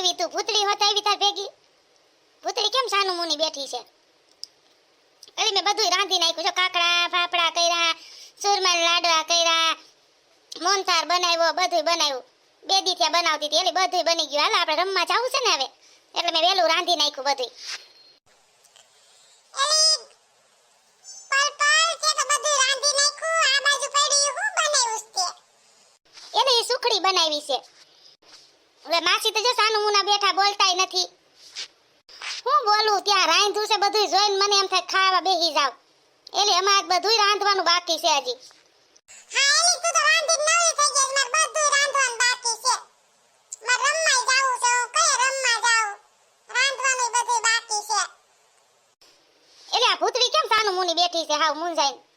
આવી તું? ભૂતળી હોત આવી તાર ભેગી? ભૂતળી કેમ સાનું મુની બેઠી છે? એટલે મેં બધું રાંધી નાખ્યું છે. કાકડા ફાફડા કર્યા સુરમા લાડવા કર્યા મોનથાર બનાવ્યો બધું બનાવ્યું. બે દી ત્યાં બનાવતી હતી. એટલે બધું બની ગયું. હાલ આપણે રમવા જવું છે ને હવે? એટલે મેં વહેલું રાંધી નાખ્યું બધું એને એ સુખડી બનાવી છે. હવે માસી તો જો સાનુમુના બેઠા બોલતાય નથી. હું બોલું ત્યાં રાંધું છે બધું જોઈને મને એમ થાય ખાવા બેસી જાવ. એટલે અમારે બધું રાંધવાનું બાકી છે હજી. એટલે આ ભૂતળી કેમ સાનું મુની બેઠી છે હાવ મુંજાઈને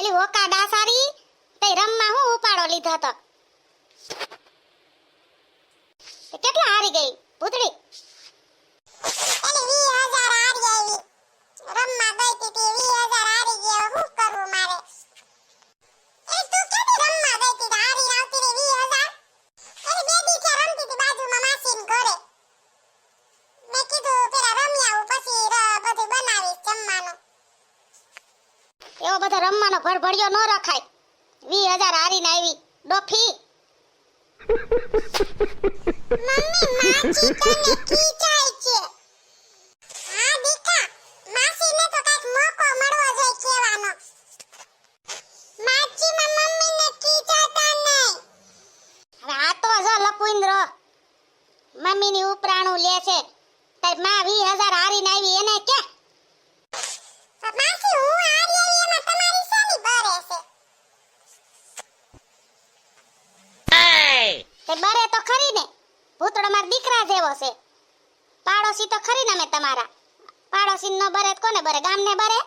એટલે હોકા ડાસારી તે રમમાં હું ઉપાડો લીધો તો કેટલા હારી ગઈ ભૂતળી? બધો રમવાનો ભડભડિયો ન રખાય. વી હજાર હારીને આવી. ડોફી. હવે આ તો જો લપુંદ્રો મમ્મીની ઉપરાણું લે છે. તારમાં વી હજાર હારીને આવી એને કે? તે બરે તો ખરી ને ભૂતળો માર દીકરા જેવો છે. પાડોશી તો ખરી ને અમે તમારા. પાડોશી નો બરે કોને બરે? ગામને બરે?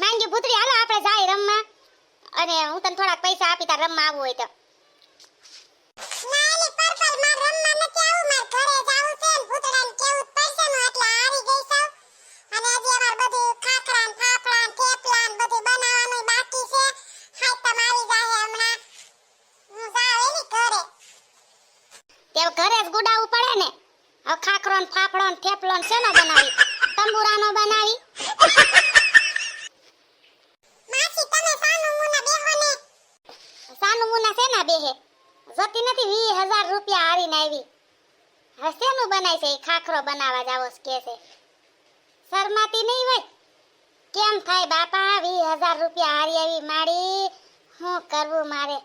માંગી ભૂતરી હાલો આપણે જાય રમવા. અને હું તને થોડાક પૈસા આપી તાર રમવા આવવું હોય તો તે. ને? હવે ખાખરો ને ફાફડો ને થેપલો ને શેનો બનાવી? તંબુરાનો બનાવી? સાનું મુના શેના બેહે? જતી નથી વી હજાર રૂપિયા હારીને આવી. હવે શેનું બનાય છે ખાખરો બનાવવા જાવો કે છે. શરમાતી નહીં હોય? કેમ થાય બાપા? વી હજાર રૂપિયા હારી આવી માડી. શું કરવું મારે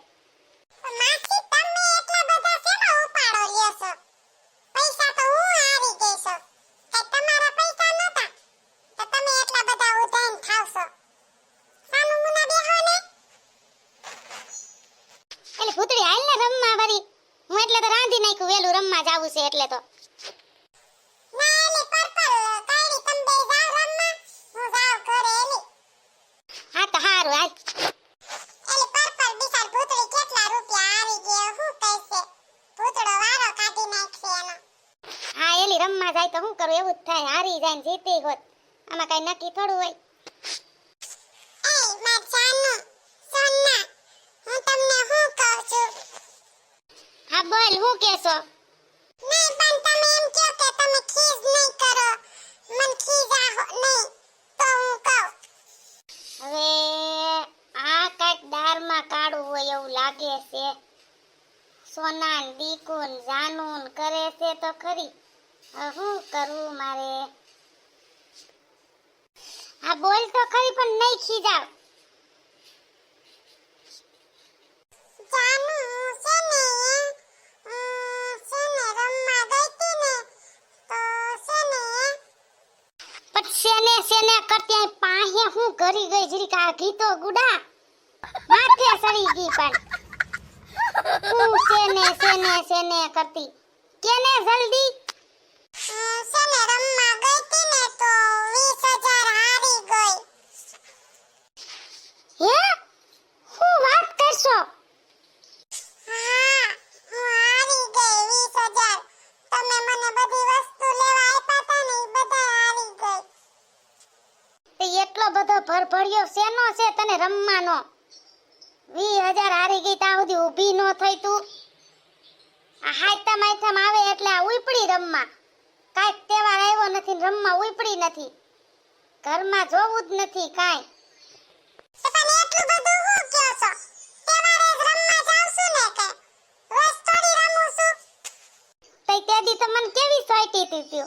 એટલે ભૂતળી હાલ ને રમવા વળી હું એટલે તો રાંધી નાખ્યું રમવા જાવું છે એટલે તો. હા તો હારું હાલ. રમવા જાય તો શું કરું એવું જ થાય. હારી જાય ને જીતી હોત. આમાં કઈ નક્કી થોડું હોય. હા બોલ હું હવે આ કંઈક દારમાં કાઢવું હોય એવું લાગે છે. સોના દીકુન દીકુ ને જાનું ને કરે છે તો ખરી. હું કરું મારે? હા બોલ તો ખરી, પણ નહીં ખીજાવ. શેને કરતી પાહે હું ઘરી ગઈ જરીક આ ગીતો ગુડા? માથે સડી ગઈ પણ. હું સેને સેને સેને કરતી? કેને જલ્દી? હે હું વાત કરશો હા હું હારી ગઈ વીસ હજાર તમે મને બધી વસ્તુ લેવા સળિયો શેનો છે તને રમવાનો? વી હજાર હારી ગઈ ત્યાં સુધી ઊભી ન થઈ તું. આ હાયતા માયથામ આવે એટલે આ ઉઈપડી રમવા. કાંઈક તહેવાર આવ્યો નથી રમવા ઉઈપડી નથી. ઘરમાં જોવું જ નથી કાંઈ. જ તેદી તો મને કેવી સોયટી તી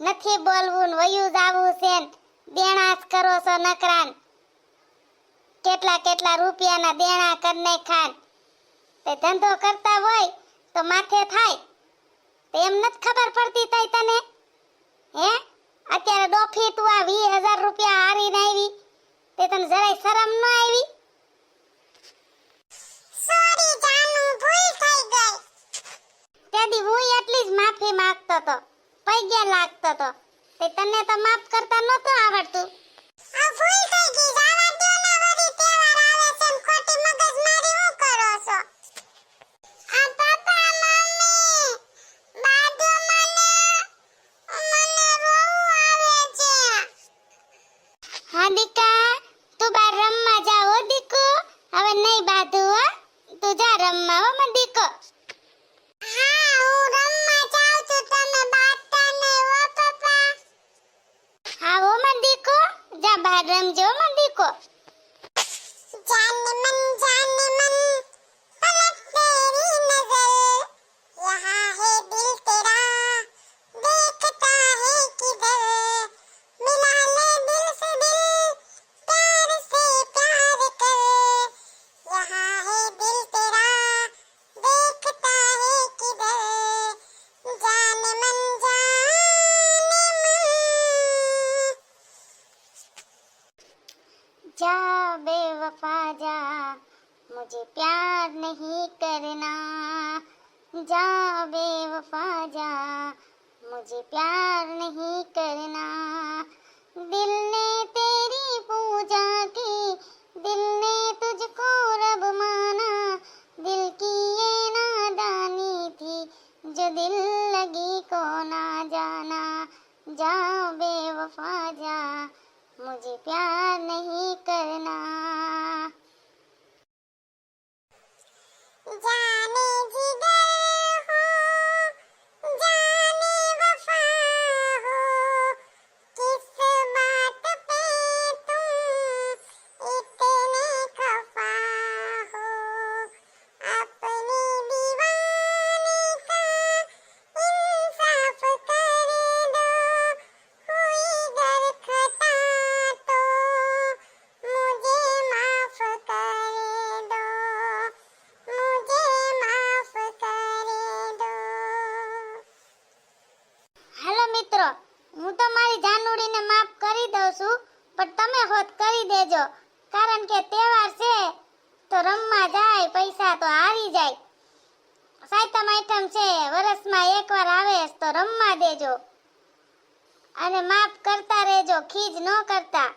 નથી બોલવું ને વયું આવું છે દેણા જ કરો છો નકરાન. કેટલા કેટલા રૂપિયાના દેણા કરને ખાન. તે ધંધો કરતા હોય તો માથે થાય. તે એમ નથી ખબર પડતી તઈ તને? હે? અત્યારે ડોફી તું આ વીસ હજાર રૂપિયા હારીને આવી તે તને જરાય શરમ ન આવી સોરી જાનુ ભૂલ થઈ ગઈ. ત્યાંથી હું એટલી જ માફી માંગતો તો પૈગ્યા લાગતો તો. તે તને તો માફ કરતા નહોતું આવડતું. આ ભૂલ થઈ ગઈ. જાવા દો ને વળી તહેવાર આવે છે ને ખોટી મગજમારી હું કરો છો? આ પાપા મમ્મી બાદો મને મને રોવું આવે છે. હા દીકા તું બાર રમવા જાઓ દીકુ. હવે નહીં બાધું. प्यार नहीं करना। जा बेवफा जा, मुझे प्यार नहीं करना। दिल ने तेरी पूजा की, दिल ने तुझको रब माना। दिल की ये नादानी थी, जो दिल लगी को ना जाना। जा बेवफा जा, मुझे प्यार नहीं करना। હું તો મારી જાનુડીને માફ કરી દઉં છું, પણ તમે હોત કરી દેજો. કારણ કે તહેવાર છે, તો રમવા જાય, પૈસા તો હારી જાય. સાયતમ આઈટમ છે, વરસમાં એકવાર આવે તો રમવા દેજો. અને માફ કરતા રહેજો, ખીજ ન કરતા.